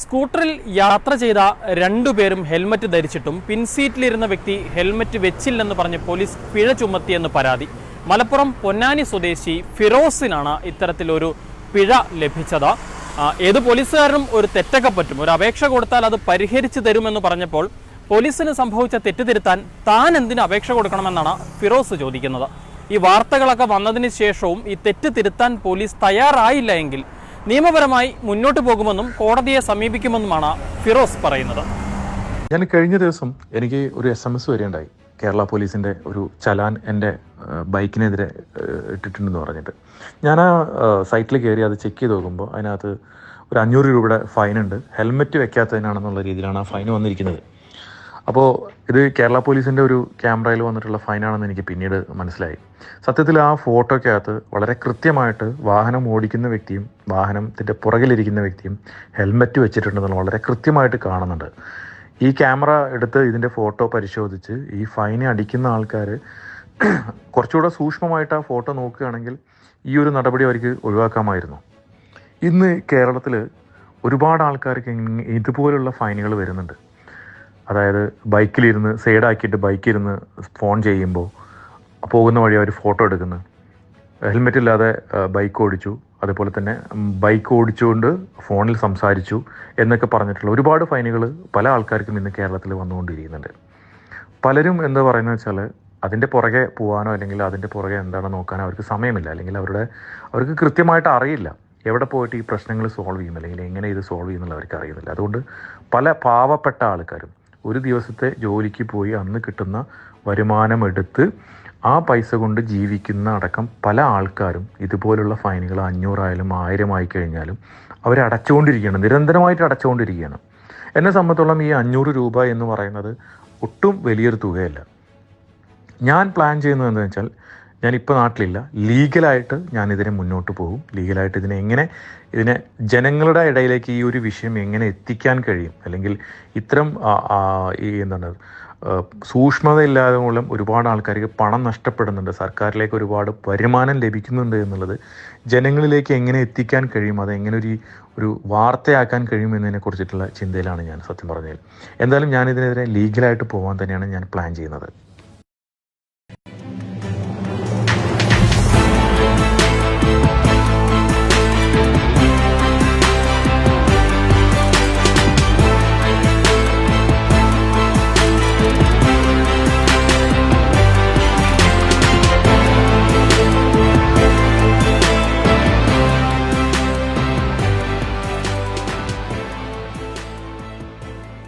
സ്കൂട്ടറിൽ യാത്ര ചെയ്ത രണ്ടുപേരും ഹെൽമറ്റ് ധരിച്ചിട്ടും പിൻസീറ്റിലിരുന്ന വ്യക്തി ഹെൽമറ്റ് വെച്ചില്ലെന്ന് പറഞ്ഞ് പോലീസ് പിഴ ചുമത്തിയെന്ന് പരാതി. മലപ്പുറം പൊന്നാനി സ്വദേശി ഫിറോസിനാണ് ഇത്തരത്തിലൊരു പിഴ ലഭിച്ചത്. ഏത് പോലീസുകാരനും ഒരു തെറ്റൊക്കെ പറ്റും. ഒരു അപേക്ഷ കൊടുത്താൽ അത് പരിഹരിച്ചു തരുമെന്ന് പറഞ്ഞപ്പോൾ പോലീസിന് സംഭവിച്ച തെറ്റ് തിരുത്താൻ താൻ എന്തിന് അപേക്ഷ കൊടുക്കണമെന്നാണ് ഫിറോസ് ചോദിക്കുന്നത്. ഈ വാർത്തകളൊക്കെ വന്നതിന് ശേഷവും ഈ തെറ്റ് തിരുത്താൻ പോലീസ് തയ്യാറായില്ല എങ്കിൽ നിയമപരമായി മുന്നോട്ട് പോകുമെന്നും കോടതിയെ സമീപിക്കുമെന്നുമാണ് ഫിറോസ് പറയുന്നത്. ഞാൻ കഴിഞ്ഞ ദിവസം എനിക്ക് ഒരു എസ് എം എസ് വരികയുണ്ടായി കേരള പോലീസിന്റെ ഒരു ചലാൻ എന്റെ ബൈക്കിനെതിരെ ഇട്ടിട്ടുണ്ടെന്ന് പറഞ്ഞിട്ട്. ഞാൻ ആ സൈറ്റിൽ കയറി അത് ചെക്ക് ചെയ്ത് നോക്കുമ്പോൾ അതിനകത്ത് ഒരു അഞ്ഞൂറ് രൂപയുടെ ഫൈൻ ഉണ്ട്. ഹെൽമെറ്റ് വെക്കാത്തതിനാണെന്നുള്ള രീതിയിലാണ് ആ ഫൈൻ വന്നിരിക്കുന്നത്. അപ്പോൾ ഇത് കേരള പോലീസിന്റെ ഒരു ക്യാമറയിൽ വന്നിട്ടുള്ള ഫൈനാണെന്ന് എനിക്ക് പിന്നീട് മനസ്സിലായി. സത്യത്തിൽ ആ ഫോട്ടോയ്ക്കകത്ത് വളരെ കൃത്യമായിട്ട് വാഹനം ഓടിക്കുന്ന വ്യക്തിയും വാഹനത്തിന്റെ പുറകിലിരിക്കുന്ന വ്യക്തിയും ഹെൽമെറ്റ് വെച്ചിട്ടുണ്ടെന്നുള്ള വളരെ കൃത്യമായിട്ട് കാണുന്നുണ്ട്. ഈ ക്യാമറ എടുത്ത് ഇതിന്റെ ഫോട്ടോ പരിശോധിച്ച് ഈ ഫൈൻ അടിക്കുന്ന ആൾക്കാർ കുറച്ചുകൂടെ സൂക്ഷ്മമായിട്ട് ആ ഫോട്ടോ നോക്കുകയാണെങ്കിൽ ഈ ഒരു നടപടി അവർക്ക് ഒഴിവാക്കാമായിരുന്നു. ഇന്ന് കേരളത്തിൽ ഒരുപാട് ആൾക്കാർക്ക് ഇതുപോലുള്ള ഫൈനുകൾ വരുന്നുണ്ട്. അതായത് ബൈക്കിലിരുന്ന് സൈഡാക്കിയിട്ട് ബൈക്കിരുന്ന് ഫോൺ ചെയ്യുമ്പോൾ പോകുന്ന വഴി അവർ ഫോട്ടോ എടുക്കുന്നു. ഹെൽമെറ്റ് ഇല്ലാതെ ബൈക്ക് ഓടിച്ചു. അതുപോലെ തന്നെ ബൈക്ക് ഓടിച്ചുകൊണ്ട് ഫോണിൽ സംസാരിച്ചു എന്നൊക്കെ പറഞ്ഞിട്ടുള്ള ഒരുപാട് ഫൈനുകൾ പല ആൾക്കാർക്കും ഇന്ന് കേരളത്തിൽ വന്നുകൊണ്ടിരിക്കുന്നുണ്ട്. പലരും എന്ന് പറയുന്നത് വെച്ചാൽ അതിന്റെ പുറകെ പോകാനോ അല്ലെങ്കിൽ അതിന്റെ പുറകെ എന്താണോ നോക്കാനോ അവർക്ക് സമയമില്ല. അല്ലെങ്കിൽ അവരുടെ അവർക്ക് കൃത്യമായിട്ട് അറിയില്ല. എവിടെ പോയിട്ട് ഈ പ്രശ്നങ്ങൾ സോൾവ് ചെയ്യും അല്ലെങ്കിൽ എങ്ങനെ ഇത് സോൾവ് ചെയ്യുന്നുള്ള അവർക്ക് അറിയുന്നില്ല. അതുകൊണ്ട് പല പാവപ്പെട്ട ആൾക്കാരും ഒരു ദിവസത്തെ ജോലിക്ക് പോയി അന്ന് കിട്ടുന്ന വരുമാനം എടുത്ത് ആ പൈസ കൊണ്ട് ജീവിക്കുന്ന അടക്കം പല ആൾക്കാരും ഇതുപോലുള്ള ഫൈനുകൾ അഞ്ഞൂറായാലും ആയിരമായി ആയി കഴിഞ്ഞാലും അവർ അടച്ചുകൊണ്ടിരിക്കുകയാണ്. നിരന്തരമായിട്ട് അടച്ചുകൊണ്ടിരിക്കുകയാണ്. എന്നെ സംബന്ധിച്ചോളം ഈ അഞ്ഞൂറ് രൂപ എന്ന് പറയുന്നത് ഒട്ടും വലിയൊരു തുകയല്ല. ഞാൻ പ്ലാൻ ചെയ്യുന്നത് വെച്ചാൽ ഞാനിപ്പോൾ നാട്ടിലില്ല. ലീഗലായിട്ട് ഞാനിതിനെ മുന്നോട്ട് പോകും. ലീഗലായിട്ട് ഇതിനെ എങ്ങനെ ഇതിനെ ജനങ്ങളുടെ ഇടയിലേക്ക് ഈ ഒരു വിഷയം എങ്ങനെ എത്തിക്കാൻ കഴിയും? അല്ലെങ്കിൽ ഇത്തരം ഈ എന്താണ് സൂക്ഷ്മതയില്ലാതെ മൂലം ഒരുപാട് ആൾക്കാർക്ക് പണം നഷ്ടപ്പെടുന്നുണ്ട്. സർക്കാരിലേക്ക് ഒരുപാട് വരുമാനം ലഭിക്കുന്നുണ്ട് എന്നുള്ളത് ജനങ്ങളിലേക്ക് എങ്ങനെ എത്തിക്കാൻ കഴിയും? അത് എങ്ങനെ ഒരു ഒരു വാർത്തയാക്കാൻ കഴിയും എന്നതിനെ കുറിച്ചിട്ടുള്ള ചിന്തയിലാണ് ഞാൻ സത്യം പറഞ്ഞത്. എന്തായാലും ഞാനിതിനെതിരെ ലീഗലായിട്ട് പോകാൻ തന്നെയാണ് ഞാൻ പ്ലാൻ ചെയ്യുന്നത്.